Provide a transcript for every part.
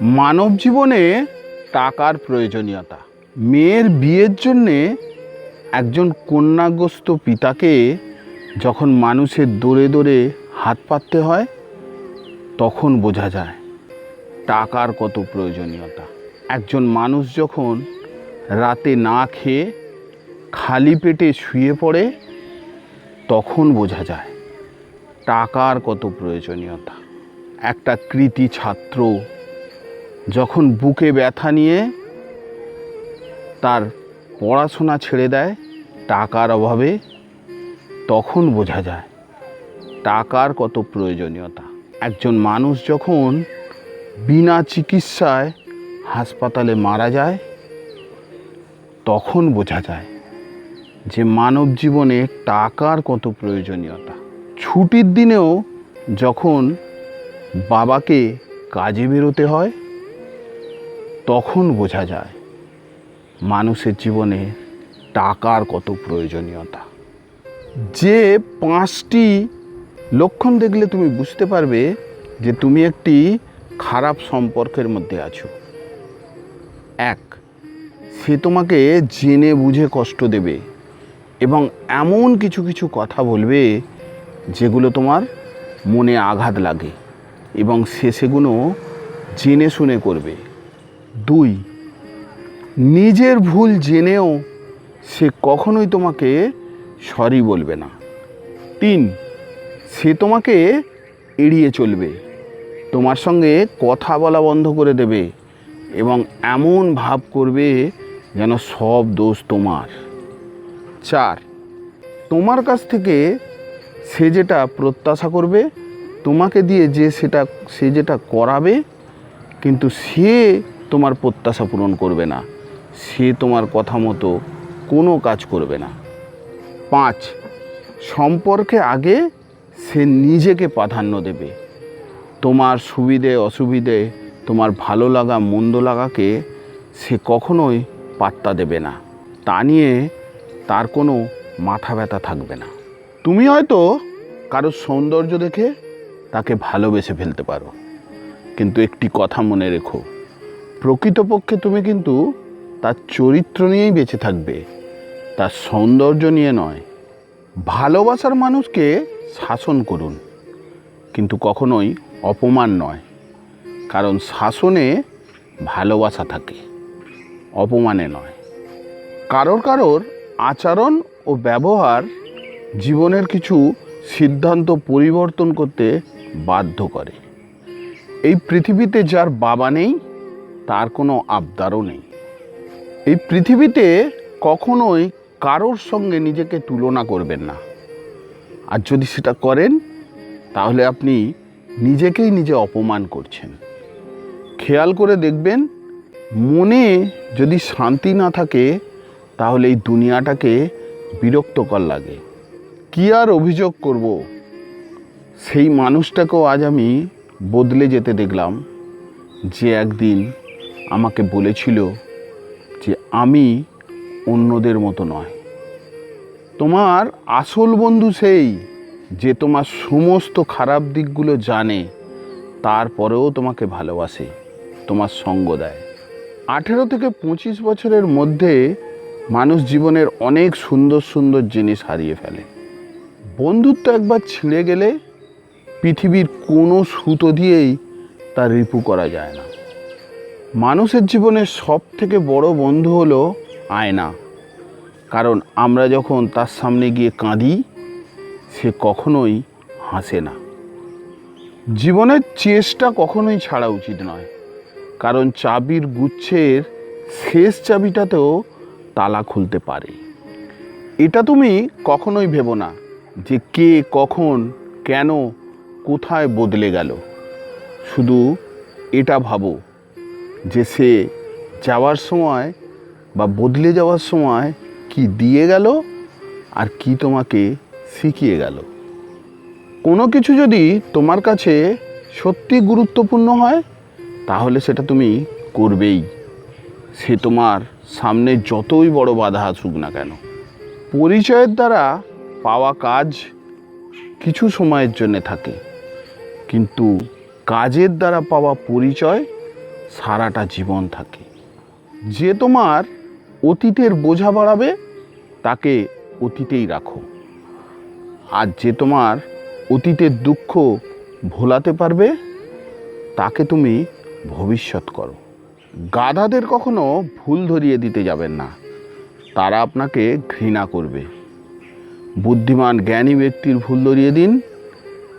মানব জীবনে টাকার প্রয়োজনীয়তা। মেয়ের বিয়ের জন্যে একজন কন্যাগ্রস্ত পিতাকে যখন মানুষের দৌড়ে দৌড়ে হাত পাততে হয়, তখন বোঝা যায় টাকার কত প্রয়োজনীয়তা। একজন মানুষ যখন রাতে না খেয়ে খালি পেটে শুয়ে পড়ে, তখন বোঝা যায় টাকার কত প্রয়োজনীয়তা। একটা কৃতি ছাত্র যখন বুকে ব্যথা নিয়ে তার পড়াশোনা ছেড়ে দেয় টাকার অভাবে, তখন বোঝা যায় টাকার কত প্রয়োজনীয়তা। একজন মানুষ যখন বিনা চিকিৎসায় হাসপাতালে মারা যায়, তখন বোঝা যায় যে মানব জীবনে টাকার কত প্রয়োজনীয়তা। ছুটির দিনেও যখন বাবাকে কাজে বেরোতে হয় তখন বোঝা যায় মানুষের জীবনে টাকার কত প্রয়োজনীয়তা। যে পাঁচটি লক্ষণ দেখলে তুমি বুঝতে পারবে যে তুমি একটি খারাপ সম্পর্কের মধ্যে আছো। এক, সে তোমাকে জেনে বুঝে কষ্ট দেবে এবং এমন কিছু কিছু কথা বলবে যেগুলো তোমার মনে আঘাত লাগে এবং সে সেগুলো জেনে শুনে করবে। দুই, নিজের ভুল জেনেও সে কখনোই তোমাকে সরি বলবে না। তিন, সে তোমাকে এড়িয়ে চলবে, তোমার সঙ্গে কথা বলা বন্ধ করে দেবে এবং এমন ভাব করবে যেন সব দোষ তোমার। চার, তোমার কাছ থেকে সে যেটা প্রত্যাশা করবে, তোমাকে দিয়ে যে সেটা, সে যেটা করাবে, কিন্তু সে তোমার প্রত্যাশা পূরণ করবে না। সে তোমার কথা মতো কোনো কাজ করবে না। পাঁচ, সম্পর্কে আগে সে নিজেকে প্রাধান্য দেবে। তোমার সুবিধে, অসুবিধে, তোমার ভালো লাগা, মন্দ লাগাকে সে কখনোই পাত্তা দেবে না। তা নিয়ে তার কোনো মাথা ব্যথা থাকবে না। তুমি হয়তো কারোর সৌন্দর্য দেখে তাকে ভালোবেসে ফেলতে পারো। কিন্তু একটি কথা মনে রেখো প্রকৃতপক্ষে তুমি কিন্তু তার চরিত্র নিয়েই বেঁচে থাকবে। তার সৌন্দর্য নিয়ে নয়। ভালোবাসার মানুষকে শাসন করুন। কিন্তু কখনোই অপমান নয়। কারণ শাসনে ভালোবাসা থাকে, অপমানে নয়। কারোর কারোর আচরণ ও ব্যবহার জীবনের কিছু সিদ্ধান্ত পরিবর্তন করতে বাধ্য করে। এই পৃথিবীতে যার বাবা নেই তার কোনো আবদারও নেই। এই পৃথিবীতে কখনোই কারোর সঙ্গে নিজেকে তুলনা করবেন না। আর যদি সেটা করেন, তাহলে আপনি নিজেকেই নিজে অপমান করছেন। খেয়াল করে দেখবেন, মনে যদি শান্তি না থাকে, তাহলে এই দুনিয়াটাকে বিরক্তকর লাগে। কি আর অভিযোগ করব? সেই মানুষটাকেও আজ আমি বদলে যেতে দেখলাম যে একদিন আমাকে বলেছিল যে আমি অন্যদের মতো নয়। তোমার আসল বন্ধু সেই যে তোমার সমস্ত খারাপ দিকগুলো জানে, তারপরেও তোমাকে ভালোবাসে, তোমার সঙ্গ দেয়। আঠেরো থেকে পঁচিশ বছরের মধ্যে মানুষ জীবনের অনেক সুন্দর সুন্দর জিনিস হারিয়ে ফেলে। বন্ধুত্ব একবার ছিঁড়ে গেলে পৃথিবীর কোনো সুতো দিয়েই তা রিপু করা যায় না। মানুষের জীবনের সব থেকে বড় বন্ধু হলো আয়না। কারণ আমরা যখন তার সামনে গিয়ে কাঁদি, সে কখনোই হাসে না। জীবনের চেষ্টা কখনোই ছাড়া উচিত নয়। কারণ চাবির গুচ্ছের শেষ চাবিটাতেও তালা খুলতে পারে। এটা তুমি কখনোই ভেবো না যে কে, কখন, কেন, কোথায় বদলে গেল। শুধু এটা ভাবো যে সে যাওয়ার সময় বা বদলে যাওয়ার সময় কি দিয়ে গেল আর কি তোমাকে শিখিয়ে গেল। কোনো কিছু যদি তোমার কাছে সত্যি গুরুত্বপূর্ণ হয়, তাহলে সেটা তুমি করবেই। সে তোমার সামনে যতই বড় বাধা আসুক না কেন। পরিচয়ের দ্বারা পাওয়া কাজ কিছু সময়ের জন্য থাকে, কিন্তু কাজের দ্বারা পাওয়া পরিচয় সারাটা জীবন থাকে। যে তোমার অতীতের বোঝা বাড়াবে, তাকে অতীতেই রাখো। আর যে তোমার অতীতের দুঃখ ভোলাতে পারবে, তাকে তুমি ভবিষ্যৎ করো। গাধাদের কখনো ভুল ধরিয়ে দিতে যাবেন না। তারা আপনাকে ঘৃণা করবে। বুদ্ধিমান, জ্ঞানী ব্যক্তির ভুল ধরিয়ে দিন।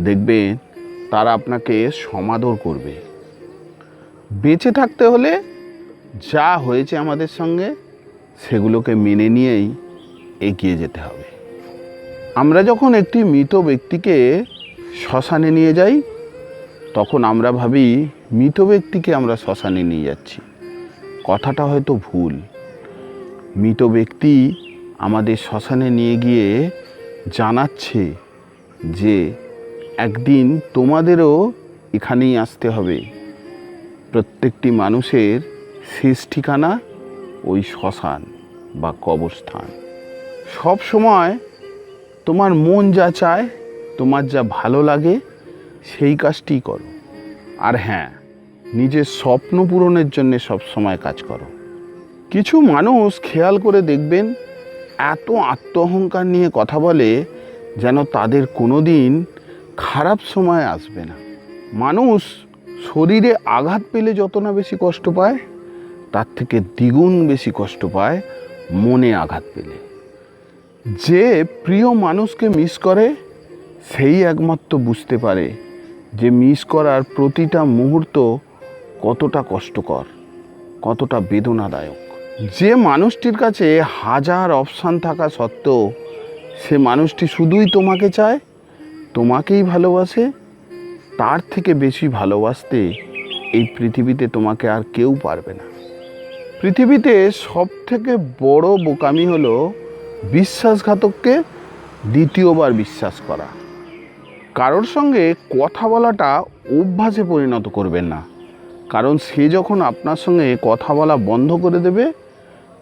দেখবেন তারা আপনাকে সমাদর করবে। বেঁচে থাকতে হলে যা হয়েছে আমাদের সঙ্গে, সেগুলোকে মেনে নিয়েই এগিয়ে যেতে হবে। আমরা যখন একটি মৃত ব্যক্তিকে শ্মশানে নিয়ে যাই, তখন আমরা ভাবি, মৃত ব্যক্তিকে আমরা শ্মশানে নিয়ে যাচ্ছি। কথাটা হয়তো ভুল। মৃত ব্যক্তি আমাদের শ্মশানে নিয়ে গিয়ে জানাচ্ছে যে, একদিন তোমাদেরও এখানেই আসতে হবে। প্রত্যেকটি মানুষের শেষ ঠিকানা ওই শ্মশান বা কবরস্থান। সব সময় তোমার মন যা চায়, তোমার যা ভালো লাগে, সেই কাজটি করো। আর হ্যাঁ নিজের স্বপ্ন পূরণের জন্য সবসময় কাজ করো। কিছু মানুষ খেয়াল করে দেখবেন, এত আত্ম অহংকার নিয়ে কথা বলে যেন তাদের কোনো দিন খারাপ সময় আসবে না। মানুষ শরীরে আঘাত পেলে যত না বেশি কষ্ট পায়, তার থেকে দ্বিগুণ বেশি কষ্ট পায় মনে আঘাত পেলে। যে প্রিয় মানুষকে মিস করে, সেই একমাত্র বুঝতে পারে যে মিস করার প্রতিটা মুহূর্ত কতটা কষ্টকর, কতটা বেদনাদায়ক। যে মানুষটির কাছে হাজার অপশান থাকা সত্ত্বেও, সে মানুষটি শুধুই তোমাকে চায়, তোমাকেই ভালোবাসে তার থেকে বেশি ভালোবাসতে এই পৃথিবীতে তোমাকে আর কেউ পারবে না। পৃথিবীতে সব থেকে বড় বোকামি হলো বিশ্বাসঘাতককে দ্বিতীয়বার বিশ্বাস করা। কারোর সঙ্গে কথা বলাটা অভ্যাসে পরিণত করবেন না। কারণ সে যখন আপনার সঙ্গে কথা বলা বন্ধ করে দেবে,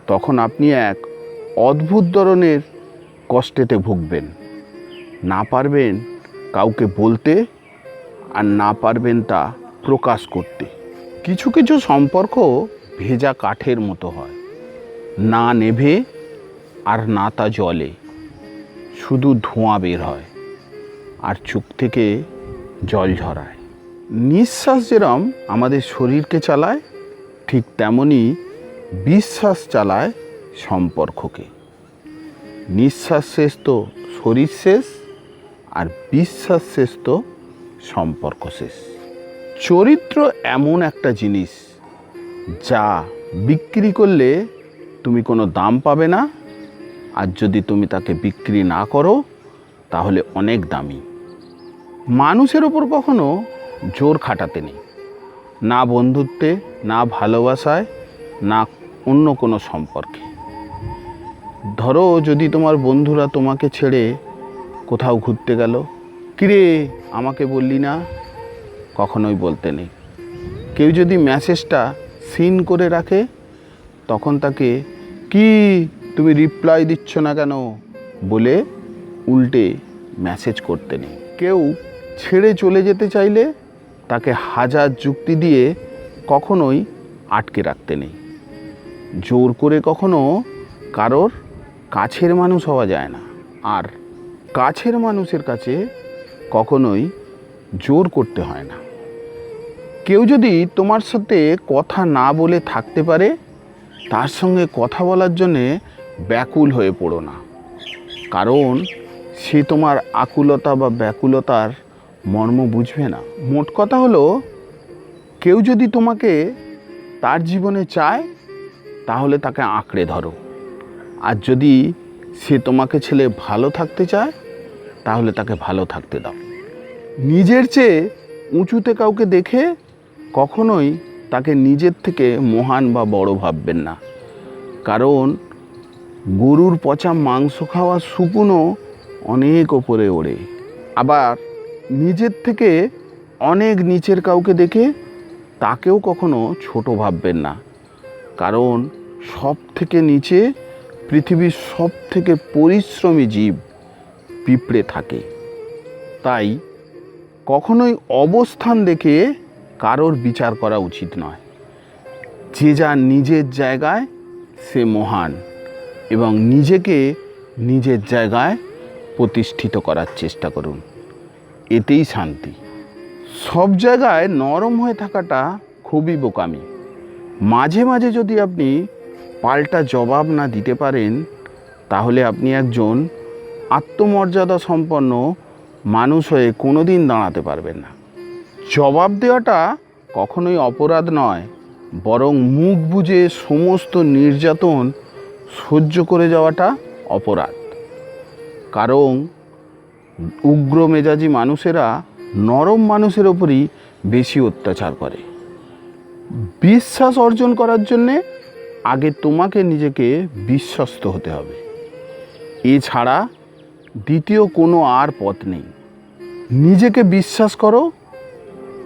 তখন আপনি এক অদ্ভুত ধরনের কষ্টেতে ভুগবেন। না পারবেন কাউকে বলতে আর না পারবেন তা প্রকাশ করতে। কিছু কিছু সম্পর্ক ভেজা কাঠের মতো হয়। না নেভে আর না তা জলে। শুধু ধোঁয়া বের হয় আর চোখ থেকে জল ঝরায়। নিঃশ্বাস যেরম আমাদের শরীরকে চালায়, ঠিক তেমনই বিশ্বাস চালায় সম্পর্ককে। নিঃশ্বাস শেষ তো শরীর শেষ আর বিশ্বাস শেষ তো সম্পর্ক শেষ। চরিত্র এমন একটা জিনিস যা বিক্রি করলে তুমি কোনো দাম পাবে না, আর যদি তুমি তাকে বিক্রি না করো, তাহলে অনেক দামি। মানুষের ওপর কখনো জোর খাটাতে নেই। না বন্ধুত্বে, না ভালোবাসায়, না অন্য কোনো সম্পর্কে। ধরো যদি তোমার বন্ধুরা তোমাকে ছেড়ে কোথাও ঘুরতে গেল কিরে, আমাকে বললি না? কখনোই বলতে নেই। কেউ যদি মেসেজটা সিন করে রাখে, তখন তাকে, কি, তুমি রিপ্লাই দিচ্ছ না কেন? বলে উল্টে মেসেজ করতে নেই। কেউ ছেড়ে চলে যেতে চাইলে তাকে হাজার যুক্তি দিয়ে কখনোই আটকে রাখতে নেই। জোর করে কখনো কারোর কাছের মানুষ হওয়া যায় না। আর কাছের মানুষের কাছে কখনোই জোর করতে হয় না। কেউ যদি তোমার সাথে কথা না বলে থাকতে পারে, তার সঙ্গে কথা বলার জন্যে ব্যাকুল হয়ে পড়ো না। কারণ সে তোমার আকুলতা বা ব্যাকুলতার মর্ম বুঝবে না। মোট কথা হলো, কেউ যদি তোমাকে তার জীবনে চায়, তাহলে তাকে আঁকড়ে ধরো। আর যদি সে তোমাকে ছেলে ভালো থাকতে চায় তাহলে তাকে ভালো থাকতে দাও। নিজের চেয়ে উঁচুতে কাউকে দেখে কখনোই তাকে নিজের থেকে মহান বা বড় ভাববেন না। কারণ গরুর পচা মাংস খাওয়া শুকুনও অনেক ওপরে ওড়ে। আবার নিজের থেকে অনেক নিচের কাউকে দেখে তাকেও কখনো ছোট ভাববেন না। কারণ সব থেকে নিচে পৃথিবীর সব থেকে পরিশ্রমী জীব পিঁপড়ে থাকে। তাই কখনোই অবস্থান দেখে কারোর বিচার করা উচিত নয়। যে যার নিজের জায়গায় সে মহান এবং নিজেকে নিজের জায়গায় প্রতিষ্ঠিত করার চেষ্টা করুন। এতেই শান্তি। সব জায়গায় নরম হয়ে থাকাটা খুবই বোকামি। মাঝে মাঝে যদি আপনি পাল্টা জবাব না দিতে পারেন, তাহলে আপনি একজন আত্মমর্যাদা সম্পন্ন মানুষ হয়ে কোনো দিন দাঁড়াতে পারবেন না। জবাব দেওয়াটা কখনোই অপরাধ নয়, বরং মুখ বুজে সমস্ত নির্যাতন সহ্য করে যাওয়াটা অপরাধ। কারণ উগ্র মেজাজি মানুষেরা নরম মানুষের ওপরই বেশি অত্যাচার করে। বিশ্বাস অর্জন করার জন্যে আগে তোমাকে নিজেকে বিশ্বস্ত হতে হবে। এছাড়া দ্বিতীয় কোনো আর পথ নেই। নিজেকে বিশ্বাস করো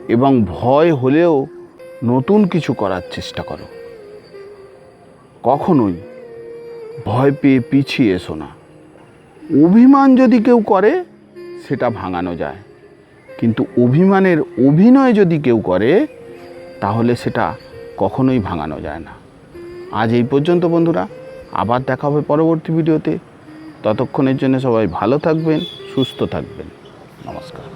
এবং ভয় হলেও নতুন কিছু করার চেষ্টা করো। কখনোই ভয় পেয়ে পিছিয়ে এসো না। অভিমান যদি কেউ করে, সেটা ভাঙানো যায়। কিন্তু অভিমানের অভিনয় যদি কেউ করে, তাহলে সেটা কখনোই ভাঙানো যায় না। আজ এই পর্যন্ত বন্ধুরা, আবার দেখা হবে পরবর্তী ভিডিওতে। ততক্ষণের জন্য সবাই ভালো থাকবেন সুস্থ থাকবেন। নমস্কার।